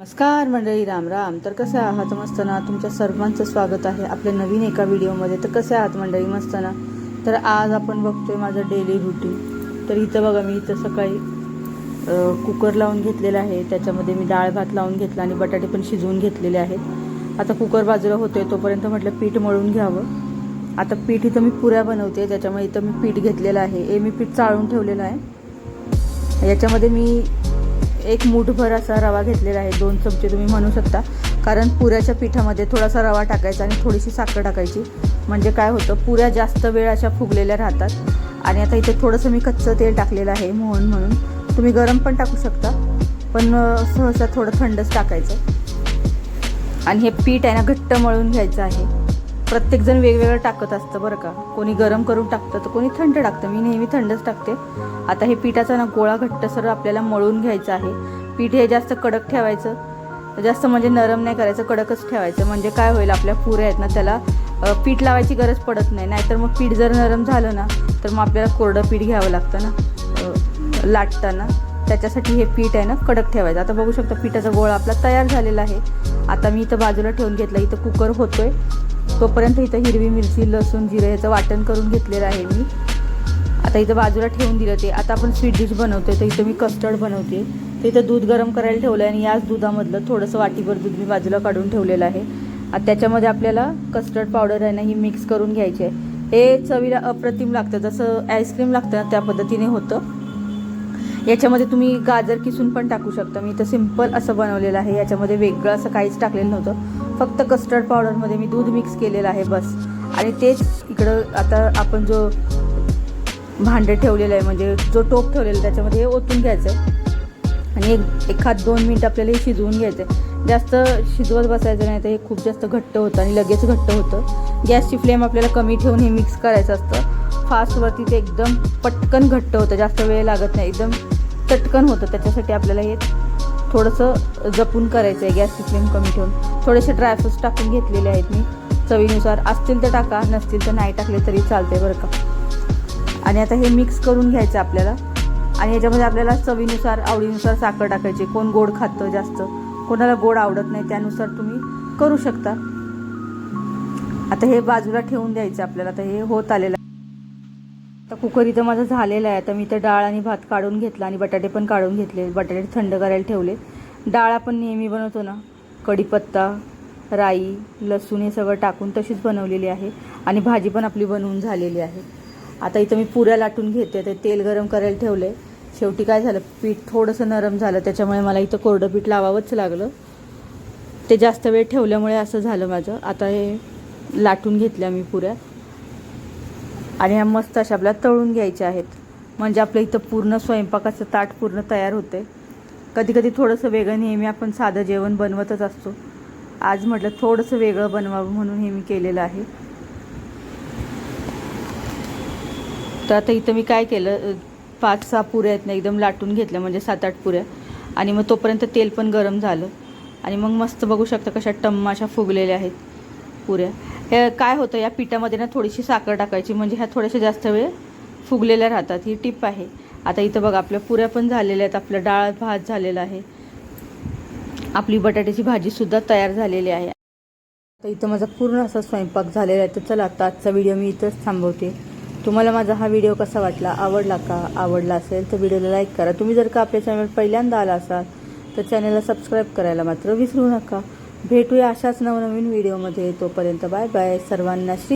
नमस्कार मंडळी राम राम. तर कसे आहात? मस्त ना? तुमच्या सर्वांचं स्वागत आहे आपल्या नवीन एका व्हिडिओमध्ये. तर कसे आहात मंडळी? मस्त ना? तर आज आपण बघतोय माझं डेली रुटीन तर इथं बघा मी इथं सकाळी कुकर लावून घेतलेला आहे. त्याच्यामध्ये मी डाळ भात लावून घेतला आणि बटाटे पण शिजवून घेतलेले आहेत. आता कुकर बाजूला होतोय तोपर्यंत म्हटलं पीठ मळून घ्यावं. आता पीठ इथं मी पुऱ्या बनवते त्याच्यामुळे इथं मी पीठ घेतलेलं आहे. हे मी पीठ चाळून ठेवलेलं आहे. याच्यामध्ये मी एक मूठभर असा रवा घेतलेला आहे. दोन चमचे तुम्ही म्हणू शकता. कारण पुऱ्याच्या पिठामध्ये थोडासा रवा टाकायचा आणि थोडीशी साखर टाकायची. म्हणजे काय होतं पुऱ्या जास्त वेळ अशा फुगलेल्या राहतात. आणि आता इथे थोडंसं मी कच्चं तेल टाकलेलं आहे मोहन म्हणून. तुम्ही गरम पण टाकू शकता पण सहसा थोडं थंडच टाकायचं. आणि हे पीठ आहे ना घट्ट मळून घ्यायचं आहे. प्रत्येकजण वेगवेगळं टाकत असतं बरं का. कोणी गरम करून टाकतं तर कोणी थंड टाकतं. मी नेहमी थंडच टाकते. आता हे पिठाचा ना गोळा घट्टसर आपल्याला मळून घ्यायचा आहे. पीठ हे जास्त कडक ठेवायचं. जास्त म्हणजे नरम नाही करायचं कडकच ठेवायचं. म्हणजे काय होईल आपल्या पुऱ्या आहेत ना त्याला पीठ लावायची गरज पडत नाही. नाहीतर मग पीठ जर नरम झालं ना तर मग आपल्याला कोरडं पीठ घ्यावं लागतं ना लाटताना. त्याच्यासाठी हे पीठ आहे ना कडक ठेवायचं. आता बघू शकता पिठाचा गोळा आपला तयार झालेला आहे. आता मी इथं बाजूला ठेवून घेतला. इथं कुकर होतोय. तोपर्यंत इथं हिरवी मिरची लसूण जिरं याचं वाटण करून घेतलेलं आहे मी. आता इथं बाजूला ठेवून दिलं ते. आता आपण स्वीट डिश बनवतोय तर इथं मी कस्टर्ड बनवते. तर इथं दूध गरम करायला ठेवलं आहे आणि याच दुधामधलं थोडंसं वाटीभर दूध मी बाजूला काढून ठेवलेलं आहे. आता त्याच्यामध्ये आपल्याला कस्टर्ड पावडर आहे ना ही मिक्स करून घ्यायची आहे. हे चवीला अप्रतिम लागतं. जसं आईस्क्रीम लागतं ना त्या पद्धतीने होतं. याच्यामध्ये तुम्ही गाजर किसून पण टाकू शकता. मी इथं सिंपल असं बनवलेलं आहे. याच्यामध्ये वेगळं असं काहीच टाकलेलं नव्हतं. फक्त कस्टर्ड पावडरमध्ये मी दूध मिक्स केलेलं आहे बस. आणि तेच इकडं आता आपण जो भांडं ठेवलेलं आहे म्हणजे जो टोप ठेवलेला आहे त्याच्यामध्ये हे ओतून घ्यायचं आहे आणि एक एखाद दोन मिनिट आपल्याला हे शिजवून घ्यायचं आहे जास्त शिजवत बसायचं नाही तर हे खूप जास्त घट्ट होतं आणि लगेच घट्ट होतं. गॅसची फ्लेम आपल्याला कमी ठेवून हे मिक्स करायचं असतं. फास्टवरती ते एकदम पटकन घट्ट होतं जास्त वेळ लागत नाही. एकदम चटकन होतं. त्याच्यासाठी आपल्याला हे थोडंसं जपून करायचं आहे गॅसची फ्लेम कमी ठेवून. थोडेसे ड्रायफ्रुट्स टाकून घेतलेले आहेत मी. चवीनुसार असतील तर टाका नसतील तर नाही टाकले तरी चालते बरं का. आणि आता हे मिक्स करून घ्यायचं आपल्याला. आणि याच्यामध्ये आपल्याला चवीनुसार आवडीनुसार साखर टाकायची. कोण गोड खातं जास्त कोणाला गोड आवडत नाही त्यानुसार तुम्ही करू शकता. आता हे बाजूला ठेवून द्यायचं आपल्याला. आता हे होत आलेलं आता कुकर इथं माझं झालेलं आहे. आता मी इथं डाळ आणि भात काढून घेतला आणि बटाटे पण काढून घेतले. बटाटे थंड करायला ठेवले. डाळ आपण नेहमी बनवतो ना कढीपत्ता राई लसूण हे सगळं टाकून तशीच बनवलेली आहे आणि भाजी पण आपली बनवून झालेली आहे. आता इथं मी पुऱ्या लाटून घेते ते तेल गरम करायला ठेवले शेवटी काय झालं पीठ थोडंसं नरम झालं त्याच्यामुळे मला इथं कोरडं पीठ लावावंच लागलं. ते जास्त वेळ ठेवल्यामुळे असं झालं माझं. आता हे लाटून घेतल्या मी पुऱ्या. आणि ह्या मस्त अशा आपल्या तळून घ्यायच्या आहेत. म्हणजे आपलं इथं पूर्ण स्वयंपाकाचं ताट पूर्ण तयार होते कधी कधी थोडंसं वेगळं नेहमी आपण साधं जेवण बनवतच असतो. आज म्हटलं थोडंसं वेगळं बनवावं म्हणून हे मी केलेलं आहे. तर आता इथं मी काय केलं पाच सहा पुऱ्या आहेत ना एकदम लाटून घेतल्या म्हणजे सात आठ पुऱ्या. आणि मग तोपर्यंत तेल पण गरम झालं. आणि मग मस्त बघू शकता कशा टम्मा अशा फुगलेल्या आहेत पुऱ्या. हे काय होतं या पिठामध्ये ना थोडीशी साखर टाकायची म्हणजे ह्या थोड्याशा जास्त वेळ फुगलेल्या राहतात. ही टिप आहे. आता इथं बघा आपल्या पुऱ्या पण झालेल्या आहेत आपलं डाळ भात झालेला आहे. आपली बटाट्याची भाजीसुद्धा तयार झालेली आहे. आता इथं माझा पूर्ण असा स्वयंपाक झालेला आहे तर चला आता आजचा व्हिडिओ मी इथंच थांबवते. तुम्हाला माझा हा व्हिडिओ कसा वाटला आवडला का? आवडला असेल तर व्हिडिओला लाईक करा. तुम्ही जर का आपल्या चॅनल पहिल्यांदा आला असाल तर चॅनलला सबस्क्राईब करायला मात्र विसरू नका. भेटूया अशाच नवनवीन व्हिडिओमध्ये. तोपर्यंत बाय बाय. सर्वांना श्री